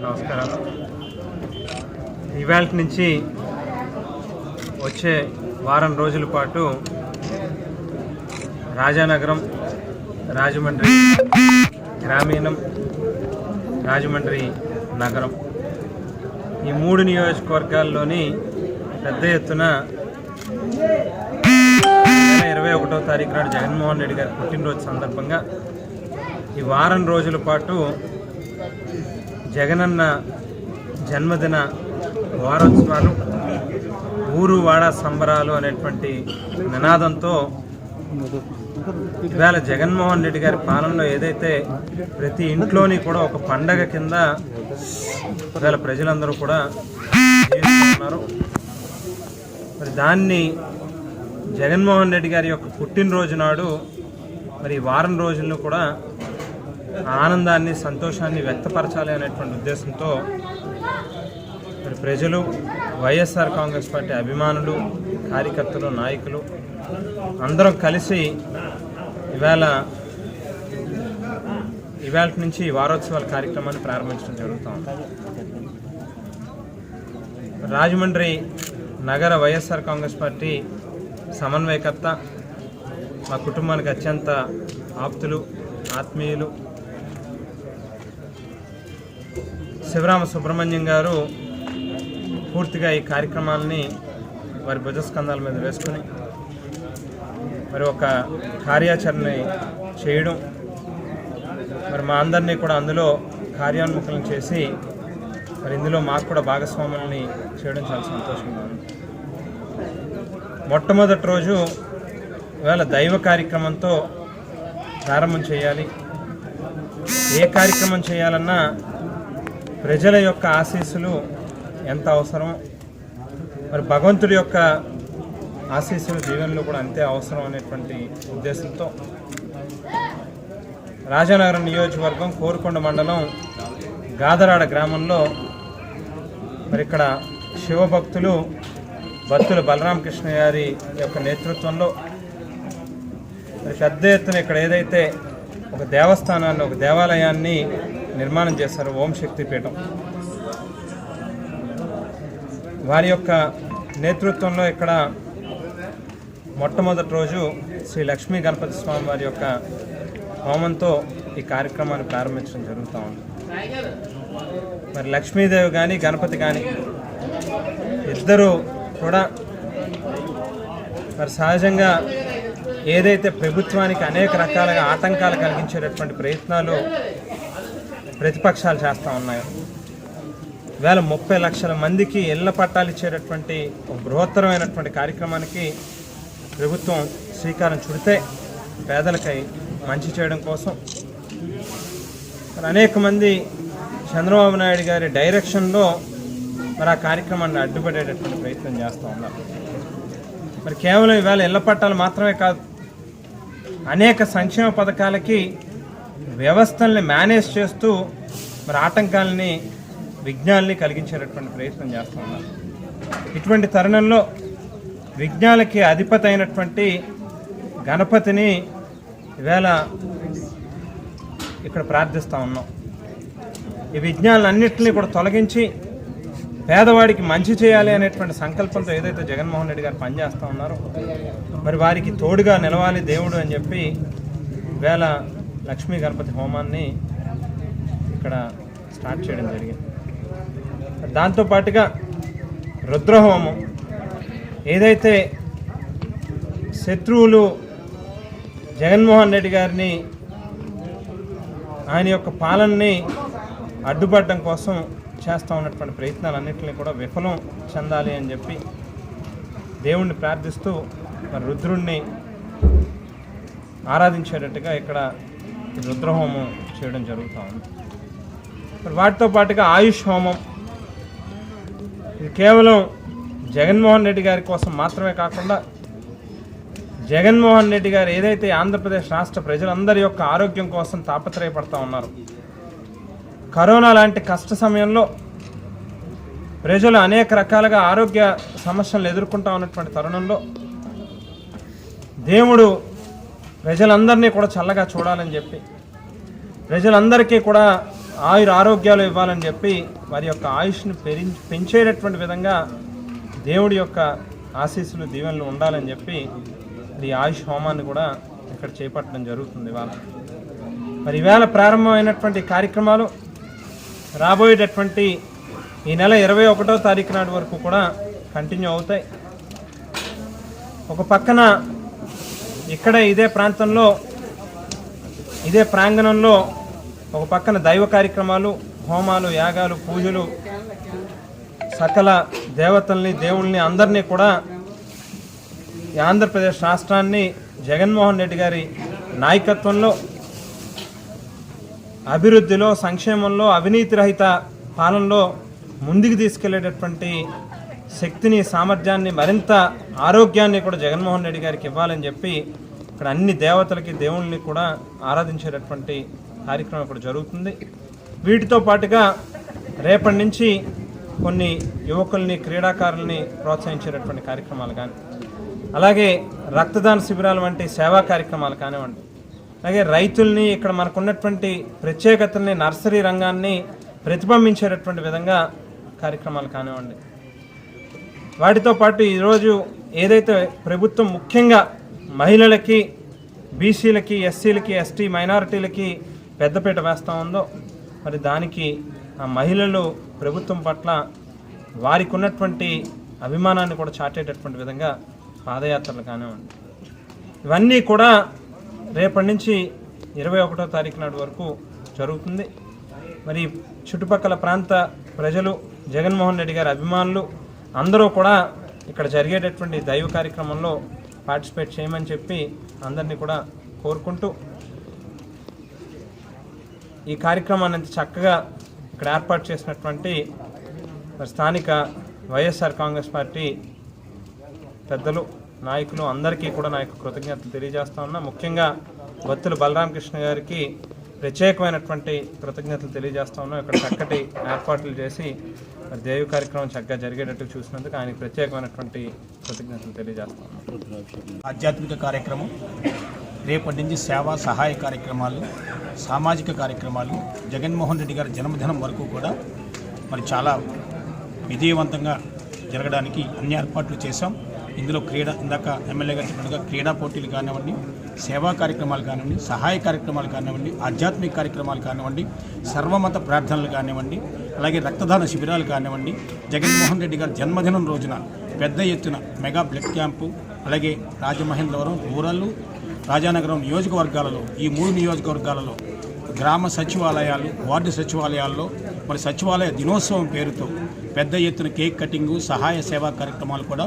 నమస్కారాలు. ఇవాళ నుంచి వచ్చే వారం రోజుల పాటు రాజానగరం రాజమండ్రి గ్రామీణం రాజమండ్రి నగరం. ఈ మూడు నియోజకవర్గాల్లోని పెద్ద ఎత్తున ఇరవై ఒకటో తారీఖు నాడు జగన్మోహన్ రెడ్డి గారి పుట్టినరోజు సందర్భంగా ఈ వారం రోజుల పాటు జగనన్న జన్మదిన వారోత్సవాలు ఊరు వాడ సంబరాలు అనేటువంటి నినాదంతో ఇవాళ జగన్మోహన్ రెడ్డి గారి పాలనలో ఏదైతే ప్రతి ఇంట్లోని కూడా ఒక పండగ కింద ఇవాళ ప్రజలందరూ కూడా జీవిస్తున్నారు. మరి దాన్ని జగన్మోహన్ రెడ్డి గారి యొక్క పుట్టినరోజు నాడు మరి వారం రోజులను కూడా ఆనందాన్ని సంతోషాన్ని వ్యక్తపరచాలి అనేటువంటి ఉద్దేశంతో మరి ప్రజలు వైఎస్ఆర్ కాంగ్రెస్ పార్టీ అభిమానులు కార్యకర్తలు నాయకులు అందరం కలిసి ఇవాళ ఇవాళ నుంచి వారోత్సవాల కార్యక్రమాన్ని ప్రారంభించడం జరుగుతూ రాజమండ్రి నగర వైఎస్ఆర్ కాంగ్రెస్ పార్టీ సమన్వయకర్త మా కుటుంబానికి అత్యంత ఆప్తులు ఆత్మీయులు శివరామ సుబ్రహ్మణ్యం గారు పూర్తిగా ఈ కార్యక్రమాలని వారి భుజస్కంధాల మీద వేసుకుని మరి ఒక కార్యాచరణ చేయడం మరి మా అందరినీ కూడా అందులో కార్యాన్ముఖులను చేసి మరి ఇందులో మాకు కూడా భాగస్వాములని చేయడం చాలా సంతోషంగా ఉంది. మొట్టమొదటి రోజు ఇవాళ దైవ కార్యక్రమంతో ప్రారంభం చేయాలి. ఏ కార్యక్రమం చేయాలన్నా ప్రజల యొక్క ఆశీస్సులు ఎంత అవసరం మరి భగవంతుడి యొక్క ఆశీస్సులు జీవనంలో కూడా అంతే అవసరం అనేటువంటి ఉద్దేశంతో రాజానగరం నియోజకవర్గం కోరుకొండ మండలం గాదరాడ గ్రామంలో మరి ఇక్కడ శివభక్తులు భక్తుల బలరామకృష్ణ గారి యొక్క నేతృత్వంలో మరి పెద్ద ఎత్తున ఇక్కడ ఏదైతే ఒక దేవస్థానాన్ని ఒక దేవాలయాన్ని నిర్మాణం చేశారు ఓం శక్తి పీఠం. వారి యొక్క నేతృత్వంలో ఇక్కడ మొట్టమొదటి రోజు శ్రీ లక్ష్మీ గణపతి స్వామి వారి యొక్క హోమంతో ఈ కార్యక్రమాన్ని ప్రారంభించడం జరుగుతూ ఉంది. మరి లక్ష్మీదేవి కానీ గణపతి కానీ ఇద్దరూ కూడా మరి సహజంగా ఏదైతే ప్రభుత్వానికి అనేక రకాలుగా ఆటంకాలు కలిగించేటటువంటి ప్రయత్నాలు ప్రతిపక్షాలు చేస్తూ ఉన్నాయి. వేల ముప్పై లక్షల మందికి ఇళ్ళ పట్టాలు ఇచ్చేటటువంటి ఒక బృహత్తరమైనటువంటి కార్యక్రమానికి ప్రభుత్వం శ్రీకారం చుడితే పేదలకై మంచి చేయడం కోసం. మరి అనేక మంది చంద్రబాబు నాయుడు గారి డైరెక్షన్లో మరి ఆ కార్యక్రమాన్ని అడ్డుపడేటటువంటి ప్రయత్నం చేస్తూ ఉన్నారు. మరి కేవలం ఇవాళ ఇళ్ళ పట్టాలు మాత్రమే కాదు అనేక సంక్షేమ పథకాలకి వ్యవస్థల్ని మేనేజ్ చేస్తూ మరి ఆటంకాలని విఘ్నాల్ని కలిగించేటటువంటి ప్రయత్నం చేస్తూ ఉన్నారు ఇటువంటి తరుణంలో విఘ్నాలకి అధిపతి అయినటువంటి గణపతిని ఈవేళ ఇక్కడ ప్రార్థిస్తూ ఉన్నాం. ఈ విజ్ఞానాలన్నింటినీ కూడా తొలగించి పేదవాడికి మంచి చేయాలి అనేటువంటి సంకల్పంతో ఏదైతే జగన్మోహన్ రెడ్డి గారు పనిచేస్తూ ఉన్నారో మరి వారికి తోడుగా నిలవాలి దేవుడు అని చెప్పి వేళ లక్ష్మీ గణపతి హోమాన్ని ఇక్కడ స్టార్ట్ చేయడం జరిగింది. దాంతోపాటుగా రుద్రహోమం. ఏదైతే శత్రువులు జగన్మోహన్ రెడ్డి గారిని ఆయన యొక్క పాలనని అడ్డుపడడం కోసం చేస్తూ ఉన్నటువంటి ప్రయత్నాలన్నింటినీ కూడా విఫలం చెందాలి అని చెప్పి దేవుణ్ణి ప్రార్థిస్తూ రుద్రుణ్ణి ఆరాధించేటట్టుగా ఇక్కడ రుద్రహోమం చేయడం జరుగుతూ ఉంది మరి వాటితో పాటుగా ఆయుష్ హోమం. ఇది కేవలం జగన్మోహన్ రెడ్డి గారి కోసం మాత్రమే కాకుండా జగన్మోహన్ రెడ్డి గారు ఏదైతే ఆంధ్రప్రదేశ్ రాష్ట్ర ప్రజలందరి యొక్క ఆరోగ్యం కోసం తాపత్రయపడతా ఉన్నారు కరోనా లాంటి కష్ట సమయంలో ప్రజలు అనేక రకాలుగా ఆరోగ్య సమస్యలను ఎదుర్కొంటా ఉన్నటువంటి తరుణంలో దేవుడు ప్రజలందరినీ కూడా చల్లగా చూడాలని చెప్పి ప్రజలందరికీ కూడా ఆయుర ఆరోగ్యాలు ఇవ్వాలని చెప్పి వారి యొక్క ఆయుష్ను పెరి పెంచేటటువంటి విధంగా దేవుడి యొక్క ఆశీస్సులు దీవెనలు ఉండాలని చెప్పి ఈ ఆయుష్ హోమాన్ని కూడా ఇక్కడ చేపట్టడం జరుగుతుంది ఇవాళ. మరి ఈవేళ ప్రారంభమైనటువంటి కార్యక్రమాలు రాబోయేటటువంటి ఈ నెల ఇరవై ఒకటో తారీఖు నాటి వరకు కూడా కంటిన్యూ అవుతాయి. ఒక పక్కన ఇక్కడ ఇదే ప్రాంతంలో ఇదే ప్రాంగణంలో ఒక పక్కన దైవ కార్యక్రమాలు హోమాలు యాగాలు పూజలు సకల దేవతల్ని దేవుల్ని అందరినీ కూడా ఆంధ్రప్రదేశ్ రాష్ట్రాన్ని జగన్మోహన్ రెడ్డి గారి నాయకత్వంలో అభివృద్ధిలో సంక్షేమంలో అవినీతి రహిత పాలనలో ముందుకు తీసుకెళ్ళేటటువంటి శక్తిని సామర్థ్యాన్ని మరింత ఆరోగ్యాన్ని కూడా జగన్మోహన్ రెడ్డి గారికి ఇవ్వాలని చెప్పి ఇక్కడ అన్ని దేవతలకి దేవుళ్ళని కూడా ఆరాధించేటటువంటి కార్యక్రమం ఇక్కడ జరుగుతుంది. వీటితో పాటుగా రేపటి నుంచి కొన్ని యువకుల్ని క్రీడాకారుల్ని ప్రోత్సహించేటటువంటి కార్యక్రమాలు కానీ అలాగే రక్తదాన శిబిరాలు వంటి సేవా కార్యక్రమాలు కానివ్వండి అలాగే రైతుల్ని ఇక్కడ మనకున్నటువంటి ప్రత్యేకతల్ని నర్సరీ రంగాన్ని ప్రతిబింబించేటటువంటి విధంగా కార్యక్రమాలు కానివ్వండి. వాటితో పాటు ఈరోజు ఏదైతే ప్రభుత్వం ముఖ్యంగా మహిళలకి బీసీలకి ఎస్సీలకి ఎస్టీ మైనారిటీలకి పెద్దపీట వేస్తూ ఉందో మరి దానికి ఆ మహిళలు ప్రభుత్వం పట్ల వారికి ఉన్నటువంటి అభిమానాన్ని కూడా చాటేటటువంటి విధంగా పాదయాత్రలు కానివ్వండి. ఇవన్నీ కూడా రేపటి నుంచి ఇరవై ఒకటో తారీఖు నాటి వరకు జరుగుతుంది. మరి చుట్టుపక్కల ప్రాంత ప్రజలు జగన్మోహన్ రెడ్డి గారి అభిమానులు అందరూ కూడా ఇక్కడ జరిగేటటువంటి దైవ కార్యక్రమంలో పార్టిసిపేట్ చేయమని చెప్పి అందరినీ కూడా కోరుకుంటూ ఈ కార్యక్రమాన్ని అంత చక్కగా ఇక్కడ ఏర్పాటు చేసినటువంటి స్థానిక వైఎస్ఆర్ కాంగ్రెస్ పార్టీ పెద్దలు నాయకులు అందరికీ కూడా నా యొక్క కృతజ్ఞతలు తెలియజేస్తా ఉన్నా. ముఖ్యంగా బత్తుల బలరామకృష్ణ గారికి ప్రత్యేకమైనటువంటి కృతజ్ఞతలు తెలియజేస్తా ఉన్నాం. ఇక్కడ చక్కటి ఏర్పాట్లు చేసి దేవి కార్యక్రమం చక్కగా జరిగేటట్టు చూసినందుకు ఆయనకు ప్రత్యేకమైనటువంటి కృతజ్ఞతలు తెలియజేస్తాను ఆధ్యాత్మిక కార్యక్రమం రేపటి నుంచి సేవా సహాయ కార్యక్రమాలు సామాజిక కార్యక్రమాలు జగన్మోహన్ రెడ్డి గారి జన్మదినం వరకు కూడా మరి చాలా విజయవంతంగా జరగడానికి అన్ని ఏర్పాట్లు చేశాం. ఇందులో క్రీడ ఇందాక ఎమ్మెల్యే గారు చెప్పినట్టుగా క్రీడా పోటీలు కానివ్వండి సేవా కార్యక్రమాలు కానివ్వండి సహాయ కార్యక్రమాలు కానివ్వండి ఆధ్యాత్మిక కార్యక్రమాలు కానివ్వండి సర్వమత ప్రార్థనలు కానివ్వండి అలాగే రక్తదాన శిబిరాలు కానివ్వండి జగన్మోహన్ రెడ్డి గారి జన్మదినం రోజున పెద్ద ఎత్తున మెగా బ్లడ్ క్యాంపు అలాగే రాజమహేంద్రవరం రూరల్ రాజానగరం నియోజకవర్గాలలో ఈ మూడు నియోజకవర్గాలలో గ్రామ సచివాలయాలు వార్డు సచివాలయాల్లో మరి సచివాలయ దినోత్సవం పేరుతో పెద్ద ఎత్తున కేక్ కటింగు సహాయ సేవా కార్యక్రమాలు కూడా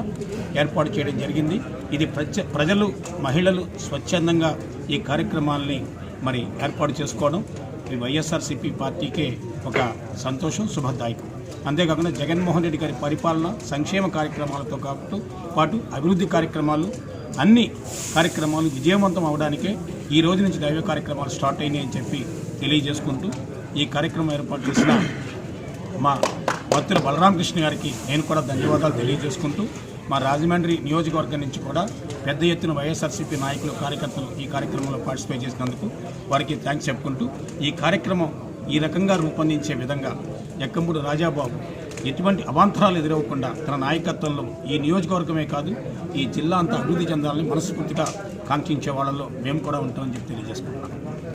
ఏర్పాటు చేయడం జరిగింది. ఇది ప్రజ ప్రజలు మహిళలు స్వచ్ఛందంగా ఈ కార్యక్రమాల్ని మరి ఏర్పాటు చేసుకోవడం ఈ వైఎస్ఆర్సీపీ పార్టీకే ఒక సంతోషం శుభదాయకం. అంతేకాకుండా జగన్మోహన్ రెడ్డి గారి పరిపాలన సంక్షేమ కార్యక్రమాలతో కాబట్టి పాటు అభివృద్ధి కార్యక్రమాలు అన్ని కార్యక్రమాలు విజయవంతం అవడానికే ఈ రోజు నుంచి దైవ కార్యక్రమాలు స్టార్ట్ అయినాయి అని చెప్పి తెలియజేసుకుంటూ ఈ కార్యక్రమం ఏర్పాటు చేసిన మా భక్తుల బలరామకృష్ణ గారికి నేను కూడా ధన్యవాదాలు తెలియజేసుకుంటూ మా రాజమండ్రి నియోజకవర్గం నుంచి కూడా పెద్ద ఎత్తున వైఎస్ఆర్సీపీ నాయకులు కార్యకర్తలు ఈ కార్యక్రమంలో పార్టిసిపేట్ చేసినందుకు వారికి థ్యాంక్స్ చెప్పుకుంటూ ఈ కార్యక్రమం ఈ రకంగా రూపొందించే విధంగా ఎక్కంపూడి రాజాబాబు ఎటువంటి అవాంతరాలు ఎదురవ్వకుండా తన నాయకత్వంలో ఈ నియోజకవర్గమే కాదు ఈ జిల్లా అంతా అభివృద్ధి చెందాలని మనస్ఫూర్తిగా కాంక్షించే వాళ్ళలో మేము కూడా ఉంటామని చెప్పి తెలియజేసుకుంటున్నాం.